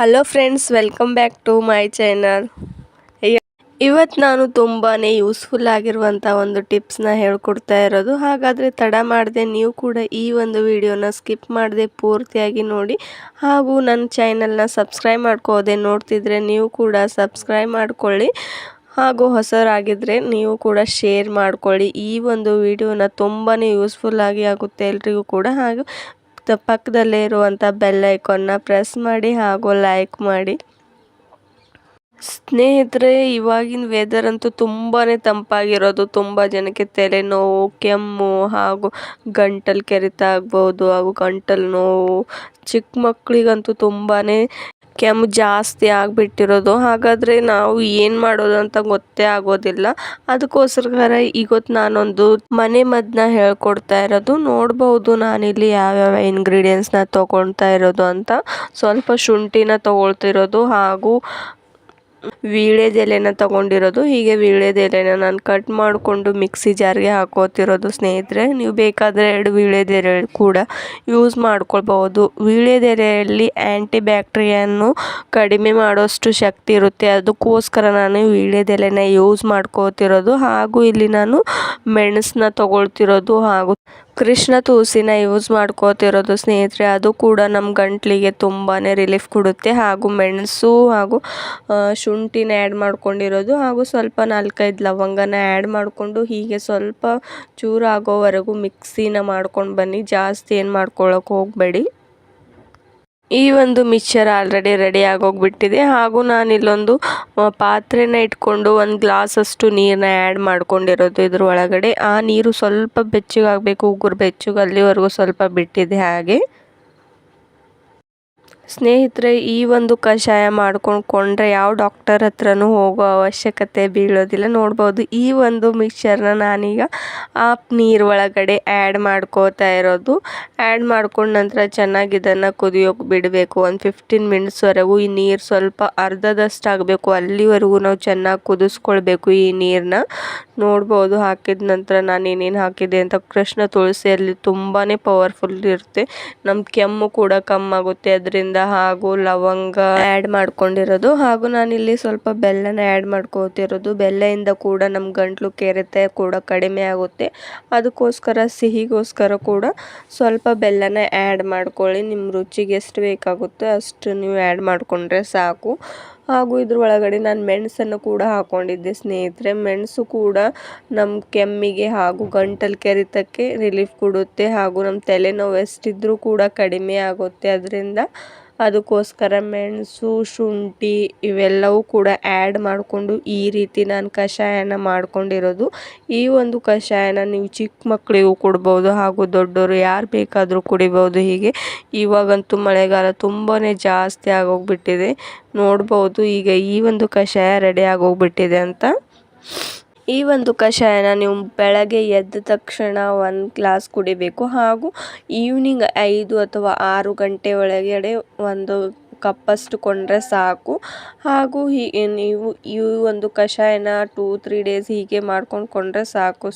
Hello friends welcome back to my channel ಇವತ್ತು ನಾನು ತುಂಬಾ ಯೂಸ್ಫುಲ್ ಆಗಿರುವಂಥ ಒಂದು ಟಿಪ್ಸ್ನ ಹೇಳ್ಕೊಡ್ತಾ ಇರೋದು. ಹಾಗಾದರೆ ತಡ ಮಾಡದೆ, ನೀವು ಕೂಡ ಈ ಒಂದು ವಿಡಿಯೋನ ಸ್ಕಿಪ್ ಮಾಡದೆ ಪೂರ್ತಿಯಾಗಿ ನೋಡಿ. ಹಾಗೂ ನನ್ನ ಚಾನಲ್ನ ಸಬ್ಸ್ಕ್ರೈಬ್ ಮಾಡ್ಕೋದೆ ನೋಡ್ತಿದ್ರೆ ನೀವು ಕೂಡ ಸಬ್ಸ್ಕ್ರೈಬ್ ಮಾಡ್ಕೊಳ್ಳಿ. ಹಾಗೂ ಹೊಸರಾಗಿದ್ದರೆ ನೀವು ಕೂಡ ಶೇರ್ ಮಾಡಿಕೊಳ್ಳಿ. ಈ ಒಂದು ವಿಡಿಯೋನ ತುಂಬಾ ಯೂಸ್ಫುಲ್ ಆಗಿ ಆಗುತ್ತೆ ಎಲ್ರಿಗೂ ಕೂಡ. ಹಾಗೂ ಪಕ್ಕದಲ್ಲೇ ಇರುವಂಥ ಬೆಲ್ ಐಕಾನ್ನ ಪ್ರೆಸ್ ಮಾಡಿ ಹಾಗೂ ಲೈಕ್ ಮಾಡಿ. ಸ್ನೇಹಿತರೆ, ಇವಾಗಿನ ವೆದರ್ ಅಂತೂ ತುಂಬಾ ತಂಪಾಗಿರೋದು. ತುಂಬ ಜನಕ್ಕೆ ತಲೆನೋವು ಕೆಮ್ಮು ಹಾಗೂ ಗಂಟಲು ಕೆರೆತ ಆಗ್ಬೋದು ಹಾಗೂ ಗಂಟಲು ನೋವು ಚಿಕ್ಕ ಮಕ್ಕಳಿಗಂತೂ ತುಂಬಾ ಕೆಮ್ಮು ಜಾಸ್ತಿ ಆಗಿಬಿಟ್ಟಿರೋದು. ಹಾಗಾದರೆ ನಾವು ಏನು ಮಾಡೋದು ಅಂತ ಗೊತ್ತೇ ಆಗೋದಿಲ್ಲ. ಅದಕ್ಕೋಸ್ಕರ ಇವತ್ತು ನಾನೊಂದು ಮನೆ ಮದ್ದನ್ನ ಹೇಳ್ಕೊಡ್ತಾ ಇರೋದು. ನೋಡ್ಬೋದು ನಾನಿಲ್ಲಿ ಯಾವ್ಯಾವ ಇಂಗ್ರೀಡಿಯೆಂಟ್ಸ್ನ ತೊಗೊಳ್ತಾ ಇರೋದು ಅಂತ. ಸ್ವಲ್ಪ ಶುಂಠಿನ ತೊಗೊಳ್ತಿರೋದು ಹಾಗೂ ವೀಳ್ಯದೆಲೆನ ತಗೊಂಡಿರೋದು. ಹೀಗೆ ವೀಳ್ಯದೆಲೆನ ನಾನು ಕಟ್ ಮಾಡಿಕೊಂಡು ಮಿಕ್ಸಿ ಜಾರ್ಗೆ ಹಾಕೋತಿರೋದು ಸ್ನೇಹಿತರೆ. ನೀವು ಬೇಕಾದರೆ ಎರಡು ವೀಳ್ಯದೆಲೆ ಕೂಡ ಯೂಸ್ ಮಾಡ್ಕೊಳ್ಬೋದು ವೀಳ್ಯದೆಲೆಯಲ್ಲಿ ಆ್ಯಂಟಿ ಬ್ಯಾಕ್ಟೀರಿಯನ್ನು ಕಡಿಮೆ ಮಾಡೋಷ್ಟು ಶಕ್ತಿ ಇರುತ್ತೆ. ಅದಕ್ಕೋಸ್ಕರ ನಾನು ವೀಳ್ಯದೆಲೆನ ಯೂಸ್ ಮಾಡ್ಕೋತಿರೋದು. ಹಾಗೂ ಇಲ್ಲಿ ನಾನು ಮೆಣಸನ್ನ ತಗೊಳ್ತಿರೋದು ಹಾಗೂ ಕೃಷ್ಣ ತುಳಸಿನ ಯೂಸ್ ಮಾಡ್ಕೋತಿರೋದು ಸ್ನೇಹಿತರೆ, ಅದು ಕೂಡ ನಮ್ಮ ಗಂಟ್ಲಿಗೆ ತುಂಬಾ ರಿಲೀಫ್ ಕೊಡುತ್ತೆ. ಹಾಗೂ ಮೆಣಸು ಹಾಗೂ ಶುಂಠಿನ ಆ್ಯಡ್ ಮಾಡ್ಕೊಂಡಿರೋದು ಹಾಗೂ ಸ್ವಲ್ಪ ನಾಲ್ಕೈದು ಲವಂಗನ ಆ್ಯಡ್ ಮಾಡಿಕೊಂಡು ಹೀಗೆ ಸ್ವಲ್ಪ ಚೂರು ಆಗೋವರೆಗೂ ಮಿಕ್ಸಿನ ಮಾಡ್ಕೊಂಡು ಬನ್ನಿ. ಜಾಸ್ತಿ ಏನು ಮಾಡ್ಕೊಳ್ಳೋಕೆ ಹೋಗಬೇಡಿ. ಈ ಒಂದು ಮಿಕ್ಸರ್ ಆಲ್ರೆಡಿ ರೆಡಿ ಆಗೋಗ್ಬಿಟ್ಟಿದೆ. ಹಾಗೂ ನಾನು ಇಲ್ಲೊಂದು ಪಾತ್ರೆನ ಇಟ್ಕೊಂಡು ಒಂದು ಗ್ಲಾಸಷ್ಟು ನೀರನ್ನ ಆ್ಯಡ್ ಮಾಡ್ಕೊಂಡಿರೋದು ಇದ್ರ ಒಳಗಡೆ. ಆ ನೀರು ಸ್ವಲ್ಪ ಬೆಚ್ಚಗಾಗಬೇಕು, ಉಗುರು ಬೆಚ್ಚಗೆ ಅಲ್ಲಿವರೆಗೂ ಸ್ವಲ್ಪ ಬಿಟ್ಟಿದೆ ಹಾಗೆ. ಸ್ನೇಹಿತರೆ, ಈ ಒಂದು ಕಷಾಯ ಮಾಡ್ಕೊಂಡ್ಕೊಂಡ್ರೆ ಯಾವ ಡಾಕ್ಟರ್ ಹತ್ರನೂ ಹೋಗೋ ಅವಶ್ಯಕತೆ ಬೀಳೋದಿಲ್ಲ. ನೋಡ್ಬೋದು, ಈ ಒಂದು ಮಿಕ್ಸರ್ನ ನಾನೀಗ ಆ ನೀರು ಒಳಗಡೆ ಆ್ಯಡ್ ಮಾಡ್ಕೋತಾ ಇರೋದು. ಆ್ಯಡ್ ಮಾಡ್ಕೊಂಡ ನಂತರ ಚೆನ್ನಾಗಿ ಇದನ್ನು ಕುದಿಯೋಕೆ ಬಿಡಬೇಕು. ಒಂದು ಫಿಫ್ಟೀನ್ ಮಿನಿಟ್ಸ್ವರೆಗೂ ಈ ನೀರು ಸ್ವಲ್ಪ ಅರ್ಧದಷ್ಟು ಆಗಬೇಕು. ಅಲ್ಲಿವರೆಗೂ ನಾವು ಚೆನ್ನಾಗಿ ಕುದಿಸ್ಕೊಳ್ಬೇಕು ಈ ನೀರನ್ನ ನೋಡ್ಬೋದು, ಹಾಕಿದ ನಂತರ ನಾನು ಏನೇನು ಹಾಕಿದೆ ಅಂತ ಕೃಷ್ಣ ತುಳಸಿ ಅಲ್ಲಿ ತುಂಬಾ ಪವರ್ಫುಲ್ ಇರುತ್ತೆ. ನಮ್ಮ ಕೆಮ್ಮು ಕೂಡ ಕಮ್ಮಾಗುತ್ತೆ ಅದರಿಂದ ಹಾಗೂ ಲವಂಗ ಆ್ಯಡ್ ಮಾಡ್ಕೊಂಡಿರೋದು. ಹಾಗೂ ನಾನಿಲ್ಲಿ ಸ್ವಲ್ಪ ಬೆಲ್ಲನ ಆ್ಯಡ್ ಮಾಡ್ಕೋತಿರೋದು. ಬೆಲ್ಲದಿಂದ ಕೂಡ ನಮ್ಮ ಗಂಟ್ಲು ಕೆರೆತ ಕೂಡ ಕಡಿಮೆ ಆಗುತ್ತೆ. ಅದಕ್ಕೋಸ್ಕರ, ಸಿಹಿಗೋಸ್ಕರ ಕೂಡ ಸ್ವಲ್ಪ ಬೆಲ್ಲನ ಆ್ಯಡ್ ಮಾಡ್ಕೊಳ್ಳಿ. ನಿಮ್ಮ ರುಚಿಗೆ ಎಷ್ಟು ಬೇಕಾಗುತ್ತೋ ಅಷ್ಟು ನೀವು ಆ್ಯಡ್ ಮಾಡಿಕೊಂಡ್ರೆ ಸಾಕು. ಹಾಗೂ ಇದ್ರ ಒಳಗಡೆ ನಾನು ಮೆಣಸನ್ನು ಕೂಡ ಹಾಕೊಂಡಿದ್ದೆ ಸ್ನೇಹಿತರೆ. ಮೆಣಸು ಕೂಡ ನಮ್ಮ ಕೆಮ್ಮಿಗೆ ಹಾಗೂ ಗಂಟಲು ಕೆರೆತಕ್ಕೆ ರಿಲೀಫ್ ಕೊಡುತ್ತೆ ಹಾಗೂ ನಮ್ಮ ತಲೆನೋವು ಎಷ್ಟಿದ್ರೂ ಕೂಡ ಕಡಿಮೆ ಆಗುತ್ತೆ. ಅದರಿಂದ ಅದಕ್ಕೋಸ್ಕರ ಮೆಣಸು, ಶುಂಠಿ ಇವೆಲ್ಲವೂ ಕೂಡ ಆ್ಯಡ್ ಮಾಡಿಕೊಂಡು ಈ ರೀತಿ ನಾನು ಕಷಾಯನ ಮಾಡ್ಕೊಂಡಿರೋದು. ಈ ಒಂದು ಕಷಾಯನ ನೀವು ಚಿಕ್ಕ ಮಕ್ಕಳಿಗೂ ಕೊಡ್ಬೋದು ಹಾಗೂ ದೊಡ್ಡವರು ಯಾರು ಬೇಕಾದರೂ ಕುಡಿಬೋದು ಹೀಗೆ. ಇವಾಗಂತೂ ಮಳೆಗಾಲ ತುಂಬಾ ಜಾಸ್ತಿ ಆಗೋಗ್ಬಿಟ್ಟಿದೆ. ನೋಡ್ಬೋದು ಈಗ ಈ ಒಂದು ಕಷಾಯ ರೆಡಿ ಆಗೋಗ್ಬಿಟ್ಟಿದೆ ಅಂತ. ಈ ಒಂದು ಕಷಾಯನ ನೀವು ಬೆಳಗ್ಗೆ ಎದ್ದ ತಕ್ಷಣ ಒಂದು ಗ್ಲಾಸ್ ಕುಡಿಬೇಕು. ಹಾಗೂ ಈವ್ನಿಂಗ್ ಐದು ಅಥವಾ ಆರು ಗಂಟೆ ಒಳಗಡೆ ಒಂದು ಕಪ್ಪಷ್ಟು ಕೊಂಡ್ರೆ ಸಾಕು. ಹಾಗೂ ಹೀಗೆ ನೀವು ಈ ಒಂದು ಕಷಾಯನ ಟೂ ತ್ರೀ ಡೇಸ್ ಹೀಗೆ ಮಾಡ್ಕೊಂಡು ಕೊಂಡರೆ ಸಾಕು.